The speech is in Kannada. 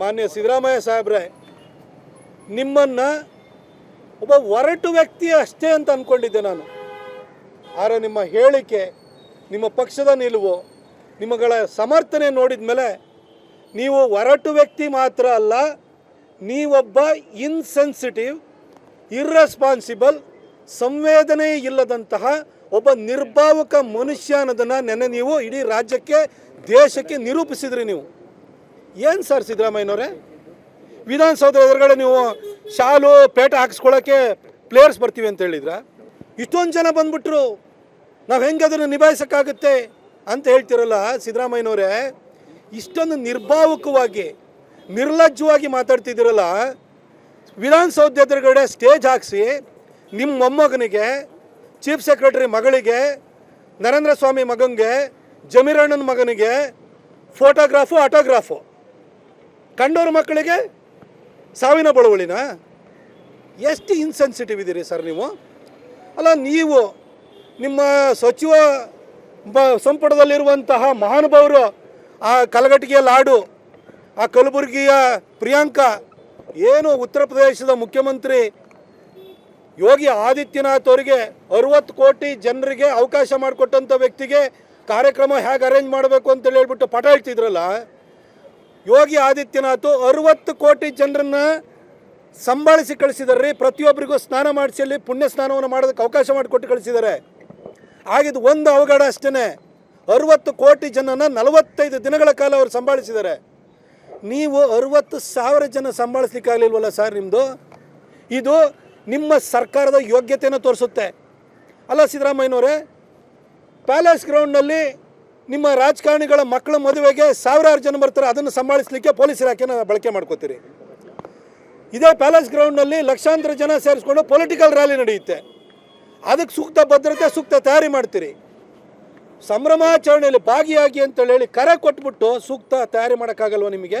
ಮಾನ್ಯ ಸಿದ್ದರಾಮಯ್ಯ ಸಾಹೇಬ್ರೆ, ನಿಮ್ಮನ್ನು ಒಬ್ಬ ಒರಟು ವ್ಯಕ್ತಿ ಅಷ್ಟೇ ಅಂತ ಅಂದ್ಕೊಂಡಿದ್ದೆ ನಾನು. ಆದರೆ ನಿಮ್ಮ ಹೇಳಿಕೆ, ನಿಮ್ಮ ಪಕ್ಷದ ನಿಲುವು, ನಿಮ್ಮಗಳ ಸಮರ್ಥನೆ ನೋಡಿದ ಮೇಲೆ ನೀವು ಒರಟು ವ್ಯಕ್ತಿ ಮಾತ್ರ ಅಲ್ಲ, ನೀವೊಬ್ಬ ಇನ್ಸೆನ್ಸಿಟಿವ್ ಇರ್ರೆಸ್ಪಾನ್ಸಿಬಲ್ ಸಂವೇದನೆ ಇಲ್ಲದಂತಹ ಒಬ್ಬ ನಿರ್ಭಾವಕ ಮನುಷ್ಯ ಅನ್ನೋದನ್ನು ನೆನ್ನೆ ನೀವು ಇಡೀ ರಾಜ್ಯಕ್ಕೆ, ದೇಶಕ್ಕೆ ನಿರೂಪಿಸಿದ್ರಿ ನೀವು. ಏನು ಸರ್ ಸಿದ್ದರಾಮಯ್ಯನವರೇ ವಿಧಾನಸೌಧ ಎದುರುಗಡೆ ನೀವು ಶಾಲು, ಪೇಟ ಹಾಕಿಸ್ಕೊಳ್ಳೋಕ್ಕೆ ಪ್ಲೇಯರ್ಸ್ ಬರ್ತೀವಿ ಅಂತ ಹೇಳಿದ್ರ? ಇಷ್ಟೊಂದು ಜನ ಬಂದ್ಬಿಟ್ರು. ನಾವು ಹೆಂಗೆ ಅದನ್ನು ನಿಭಾಯಿಸೋಕ್ಕಾಗುತ್ತೆ ಅಂತ ಹೇಳ್ತಿರಲ್ಲ ಸಿದ್ದರಾಮಯ್ಯನವರೇ ಇಷ್ಟೊಂದು ನಿರ್ಭಾವಕವಾಗಿ, ನಿರ್ಲಜ್ಜವಾಗಿ ಮಾತಾಡ್ತಿದ್ದೀರಲ್ಲ. ವಿಧಾನಸೌಧ ಎದುರುಗಡೆ ಸ್ಟೇಜ್ ಹಾಕಿಸಿ ನಿಮ್ಮ ಮೊಮ್ಮಗನಿಗೆ ಚೀಫ್ ಸೆಕ್ರೆಟರಿ ಮಗಳಿಗೆ, ನರೇಂದ್ರ ಸ್ವಾಮಿ ಮಗನಿಗೆ ಜಮೀರಣ್ಣನ ಮಗನಿಗೆ ಫೋಟೋಗ್ರಾಫು ಆಟೋಗ್ರಾಫು ಕಂಡೋರ ಮಕ್ಕಳಿಗೆ ಸಾವಿನ ಬಳುವಳಿನ? ಎಷ್ಟು ಇನ್ಸೆನ್ಸಿಟಿವ್ ಇದ್ದೀರಿ ಸರ್ ನೀವು? ಅಲ್ಲ, ನೀವು ನಿಮ್ಮ ಸಚಿವ ಬ ಸಂಪುಟದಲ್ಲಿರುವಂತಹ ಮಹಾನುಭಾವರು ಆ ಕಲಘಟಗಿಯ ಲಾಡು, ಆ ಕಲಬುರಗಿಯ ಪ್ರಿಯಾಂಕಾ, ಏನು ಉತ್ತರ ಪ್ರದೇಶದ ಮುಖ್ಯಮಂತ್ರಿ ಯೋಗಿ ಆದಿತ್ಯನಾಥ್ ಅವರಿಗೆ ಅರುವತ್ತು ಕೋಟಿ ಜನರಿಗೆ ಅವಕಾಶ ಮಾಡಿಕೊಟ್ಟಂಥ ವ್ಯಕ್ತಿಗೆ ಕಾರ್ಯಕ್ರಮ ಹೇಗೆ ಅರೇಂಜ್ ಮಾಡಬೇಕು ಅಂತೇಳಿ ಹೇಳ್ಬಿಟ್ಟು ಪಟ ಹೇಳ್ತಿದ್ರಲ್ಲ ಯೋಗಿ ಆದಿತ್ಯನಾಥ್ ಅರುವತ್ತು ಕೋಟಿ ಜನರನ್ನ ಸಂಭಾಳಿಸಿ ಕಳಿಸಿದಾರೆ ಪ್ರತಿಯೊಬ್ಬರಿಗೂ ಸ್ನಾನ ಮಾಡಿಸಿ ಪುಣ್ಯ ಸ್ನಾನವನ್ನು ಮಾಡೋದಕ್ಕೆ ಅವಕಾಶ ಮಾಡಿಕೊಟ್ಟು ಕಳಿಸಿದ್ದಾರೆ. ಆಗಿದ್ದು ಒಂದು ಅವಘಡ ಅಷ್ಟೇ ಅರವತ್ತು ಕೋಟಿ ಜನನ ನಲವತ್ತೈದು ದಿನಗಳ ಕಾಲ ಅವರು ಸಂಭಾಳಿಸಿದ್ದಾರೆ ನೀವು ಅರವತ್ತು ಸಾವಿರ ಜನ ಸಂಭಾಳಿಸ್ಲಿಕ್ಕಾಗಲಿಲ್ವಲ್ಲ ಸರ್ ನಿಮ್ಮದು ಇದು ನಿಮ್ಮ ಸರ್ಕಾರದ ಯೋಗ್ಯತೆಯನ್ನು ತೋರಿಸುತ್ತೆ. ಅಲ್ಲ ಸಿದ್ದರಾಮಯ್ಯನವರೇ, ಪ್ಯಾಲೇಸ್ ಗ್ರೌಂಡ್ನಲ್ಲಿ ನಿಮ್ಮ ರಾಜಕಾರಣಿಗಳ ಮಕ್ಕಳ ಮದುವೆಗೆ ಸಾವಿರಾರು ಜನ ಬರ್ತಾರೆ, ಅದನ್ನು ಸಂಭಾಳಿಸಲಿಕ್ಕೆ ಪೊಲೀಸ್ ಇಲಾಖೆನ ಬಳಕೆ ಮಾಡ್ಕೋತೀರಿ. ಇದೇ ಪ್ಯಾಲೇಸ್ ಗ್ರೌಂಡ್ನಲ್ಲಿ ಲಕ್ಷಾಂತರ ಜನ ಸೇರಿಸ್ಕೊಂಡು ಪೊಲಿಟಿಕಲ್ ರ್ಯಾಲಿ ನಡೆಯುತ್ತೆ. ಅದಕ್ಕೆ ಸೂಕ್ತ ಭದ್ರತೆ, ಸೂಕ್ತ ತಯಾರಿ ಮಾಡ್ತೀರಿ. ಸಂಭ್ರಮಾಚರಣೆಯಲ್ಲಿ ಭಾಗಿಯಾಗಿ ಅಂತೇಳಿ ಕರೆ ಕೊಟ್ಬಿಟ್ಟು ಸೂಕ್ತ ತಯಾರಿ ಮಾಡೋಕ್ಕಾಗಲ್ವ ನಿಮಗೆ?